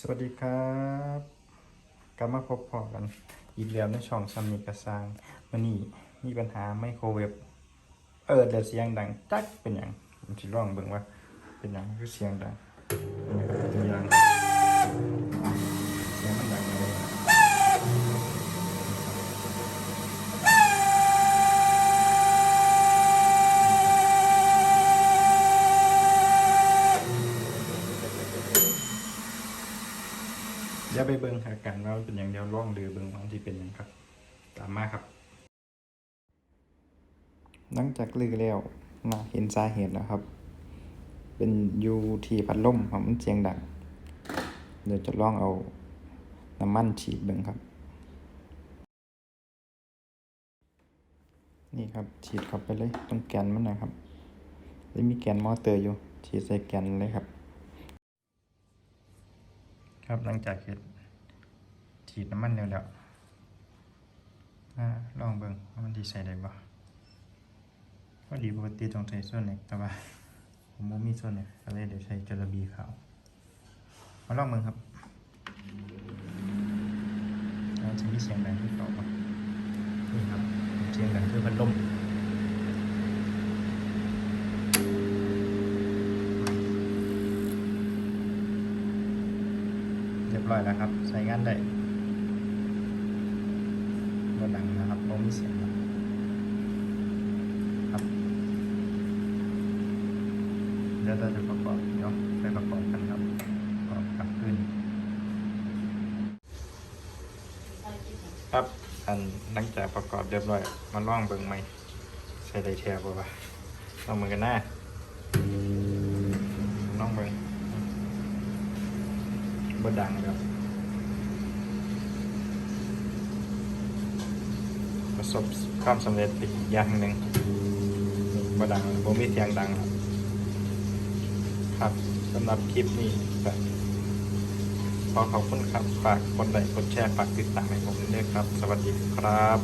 สวัสดีครับกลับมาพบพอกันอีกแล้วในช่องซัมมิกระซางมันนี่มีปัญหาไมโครเวฟเออเดี๋ยวเสียงดังจักเป็นอย่างผมจะลองเบิ่งว่า เป็นอย่างคือเสียงดังเป็นอย่าง เดี๋ยวไปเบิ่งอาการว่าเป็นอย่างเดียวลองดูเบิ่งว่าที่เป็นอย่างครับ ตามมาครับ หลังจากลือแล้วมาเห็นสาเหตุแล้วครับ เป็นอยูที่พัดลมครับมันเสียงดัง เดี๋ยวจะลองเอาน้ำมันฉีดเบิ่งครับ นี่ครับฉีดเข้าไปเลยตรงแกนมันนะครับแล้วมีแกนมอเตอร์อยู่ฉีดใส่แกนเลยครับ ครับหลังจากเห็ดฉีดน้ำมันแล้วแล้วอ่าลองเบิ่งว่ามันดีใส่ได้บ่พอดีปกติต้องใช้ส่วนนี้แต่ว่าผมบ่มีส่วนนี้ก็เลยเดี๋ยวใช้จระบีขาวมาลองมึงครับแล้วจะมีเสียงดังที่เก่าปะนี่ครับเสียงดังคือพัดลม รียบร้อยแล้วครับ ใช้งานได้บ่ดังนะครับบ่มีเสียงครับครับเดี๋ยวเราจะประกอบเดี๋ยวไปประกอบกันครับประกอบกลับขึ้น ครับอันหลังจากประกอบเรียบร้อยมาล่องเบิ่งใหม่ใส่ได้แทบบ่วะลองมือกันหน้าลองเบิ่ง บ่ดังครับประสบความสำเร็จไปอีกอย่างหนึ่งบ่ดังบ่มีเสียงดังครับครับสำหรับคลิปนี้ก็ขอขอบคุณครับ ฝากกดไลค์กดแชร์ ฝากติดตามให้ผมด้วยครับ สวัสดีครับ